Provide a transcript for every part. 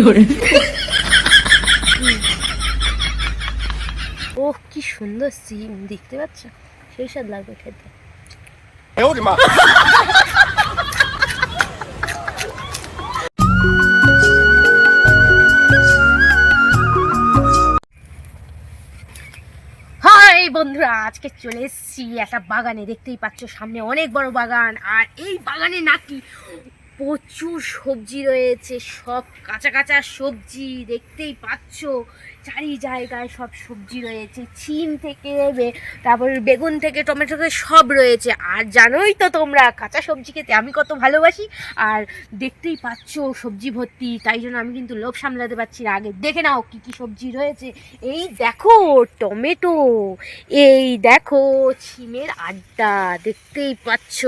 ও কি সুন্দর সিম দেখতে পাচ্ছ? সেই সব লাগবে খেতে। বন্ধুরা আজকে চলে এসেছি একটা বাগানে। দেখতেই পাচ্ছ সামনে অনেক বড় বাগান আর এই বাগানে নাকি প্রচুর সবজি রয়েছে, সব কাঁচা কাঁচা সবজি দেখতেই পাচ্ছ। চারি জায়গায় সব সবজি রয়েছে চিম থেকে তারপর বেগুন থেকে, টমেটো থেকে সব রয়েছে। আর জানোই তো তোমরা, কাঁচা সবজি খেতে আমি কত ভালোবাসি। আর দেখতেই পাচ্ছ সবজি ভর্তি, তাই জন্য আমি কিন্তু লোভ সামলাতে পারছি না। আগে দেখে নাও কি কি সবজি রয়েছে। এই দেখো টমেটো, এই দেখো ছিমের আড্ডা, দেখতেই পাচ্ছ।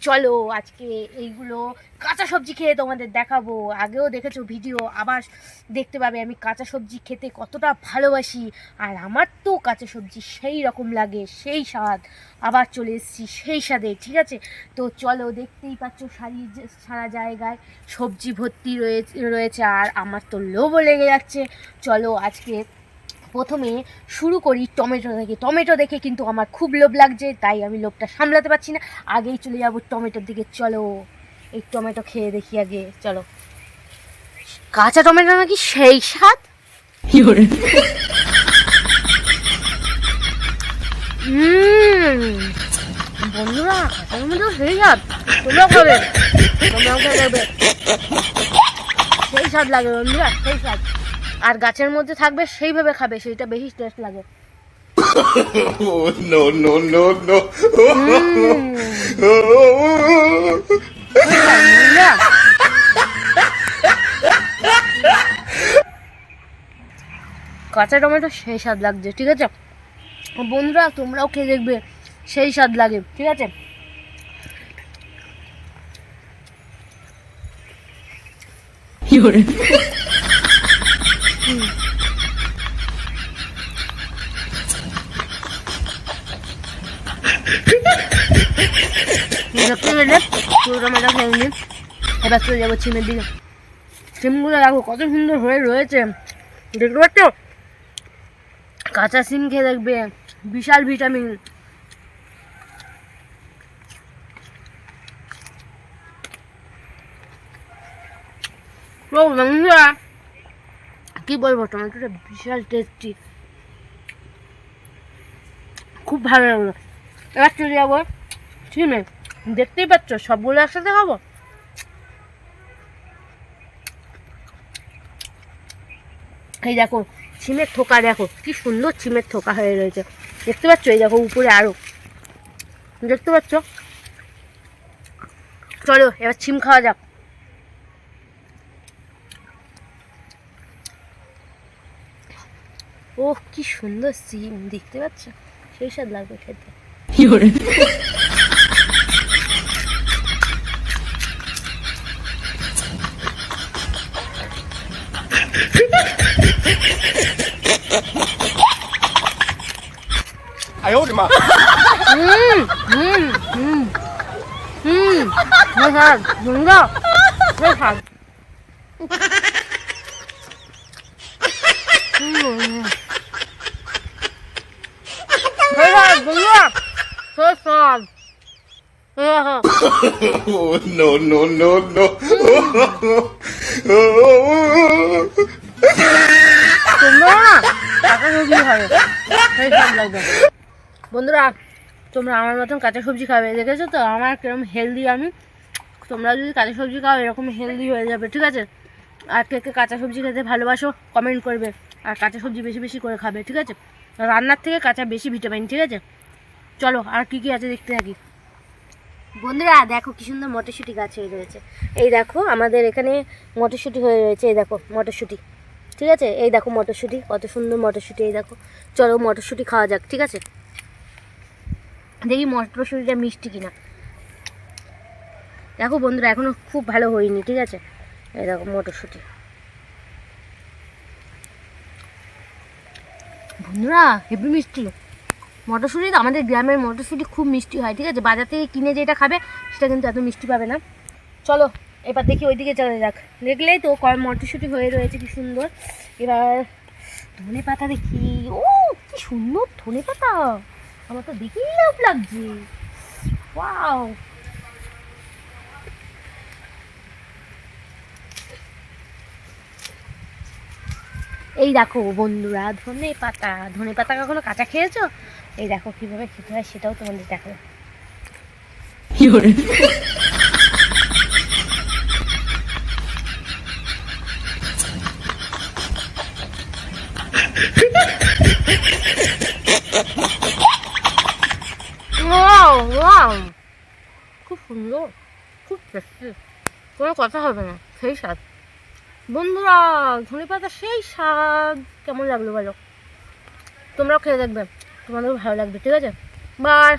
চলো আজকে এইগুলো কাঁচা সবজি খেয়ে তোমাদের দেখাবো। আগেও দেখেছ ভিডিও, আবার দেখতে পাবে আমি কাঁচা সবজি খেতে কতটা ভালোবাসি। আর আমার তো কাঁচা সবজি সেই রকম লাগে, সেই স্বাদ। আবার চলে এসেছি সেই স্বাদে, ঠিক আছে? তো চলো দেখতেই পাচ্ছ সারি সারা জায়গায় সবজি ভর্তি রয়েছে রয়েছে, আর আমার তো লোভও লেগে যাচ্ছে। চলো আজকে প্রথমে শুরু করি টমেটো থেকে। টমেটো দেখে কিন্তু আমার খুব লোভ লাগছে তাই আমি লোভটা সামলাতে পারছি না। আগেই চলে যাব টমেটোর দিকে। চলো এই টমেটো খেয়ে দেখি আগে। চলো। কাঁচা টমেটো নাকি সেই স্বাদ? বন্ধুরা কাঁচা টমেটো সেই স্বাদ। তোমরাও খাবে। তোমরাও খেয়ে সেই স্বাদ লাগে বন্ধুরা সেই স্বাদ। আর গাছের মধ্যে থাকবে সেইভাবে খাবে সেইটা বেশি টেস্ট লাগে! কাঁচা টমেটো সেই স্বাদ লাগছে ঠিক আছে? বন্ধুরা তোমরাও খেয়ে দেখবে সেই স্বাদ লাগে ঠিক আছে? পুরো টমেটো দেখো কত সুন্দর হয়ে রয়েছে। কাঁচা সিম খেয়ে দেখবে। বিশাল ভিটামিন। কি বলব, টমেটোটা বিশাল টেস্টি খুব ভালো লাগল। এবার চলে যাব সিমে দেখতেই পাচ্ছ সবগুলো একসাথে খাব? এই দেখো সিমের থোকা দেখো, কি সুন্দর ছিমের থোকা হয়ে রয়েছে। দেখতে পাচ্ছ? এই দেখো, উপরে আরও। দেখতে পাচ্ছ? চলো, এবার ছিম খাওয়া যাক। ওহ, কি সুন্দর সিম দেখতে পাচ্ছ? সেই স্বাদ লাগবে খেতে। 哎呦我的妈！嗯嗯嗯嗯，没事，赢了，没事。嗯，没事，赢了，没事。oh, no, no, no, no. Oh, oh, oh, oh. বন্ধুরা তোমরা আমার মতন কাঁচা সবজি খাবে দেখেছ তো? আমার কীরকম হেলদি আমি। তোমরা যদি কাঁচা সবজি খাও এরকম হেলদি হয়ে যাবে ঠিক আছে? আর কে কে কাঁচা সবজি খেতে ভালোবাসো কমেন্ট করবে। আর কাঁচা সবজি বেশি বেশি করে খাবে ঠিক আছে? রান্নার থেকে কাঁচা বেশি ভিটামিন ঠিক আছে? চলো আর কি কি আছে দেখতে থাকি। বন্ধুরা দেখো কি সুন্দর মটরশুঁটি গাছ হয়ে রয়েছে। এই দেখো আমাদের এখানে মটরশুঁটি হয়ে রয়েছে এই দেখো মটরশুঁটি। ঠিক আছে? এই দেখো মটরশুঁটি, কত সুন্দর মটরশুঁটি, এই দেখো। চলো মটরশুঁটি খাওয়া যাক, ঠিক আছে? দেখি মটরশুঁটিটা মিষ্টি কিনা। দেখো বন্ধুরা, এখনও খুব ভালো হয়নি, ঠিক আছে? এই দেখো মটরশুঁটি। বন্ধুরা হেভি মিষ্টি। মটরশুঁটি তো আমাদের গ্রামের মটরশুঁটি খুব মিষ্টি হয়, ঠিক আছে? বাজার থেকে কিনে যেটা খাবে, সেটা কিন্তু এত মিষ্টি পাবে না। চলো এবার দেখি ওইদিকে চলে যাক। দেখলেই তো কয় মটরশুঁটি হয়ে রয়েছে, কি সুন্দর। এবার ধনে পাতা দেখি। ও, কি সুন্দর ধনে পাতা। আমার তো দেখেই লোভ লাগছে। ওয়াও। এই দেখো বন্ধুরা, ধনে পাতা। ধনে পাতা কখনো কাঁচা খেয়েছো? এই দেখো কীভাবে খেতে হয় সেটাও তোমাদের দেখো খুব সুন্দর খুব কথা হবে না সেই স্বাদ বন্ধুরা সেই কেমন লাগল বলো তোমরাও খেয়ে দেখবে তোমাদেরও ভালো লাগবে ঠিক আছে বাই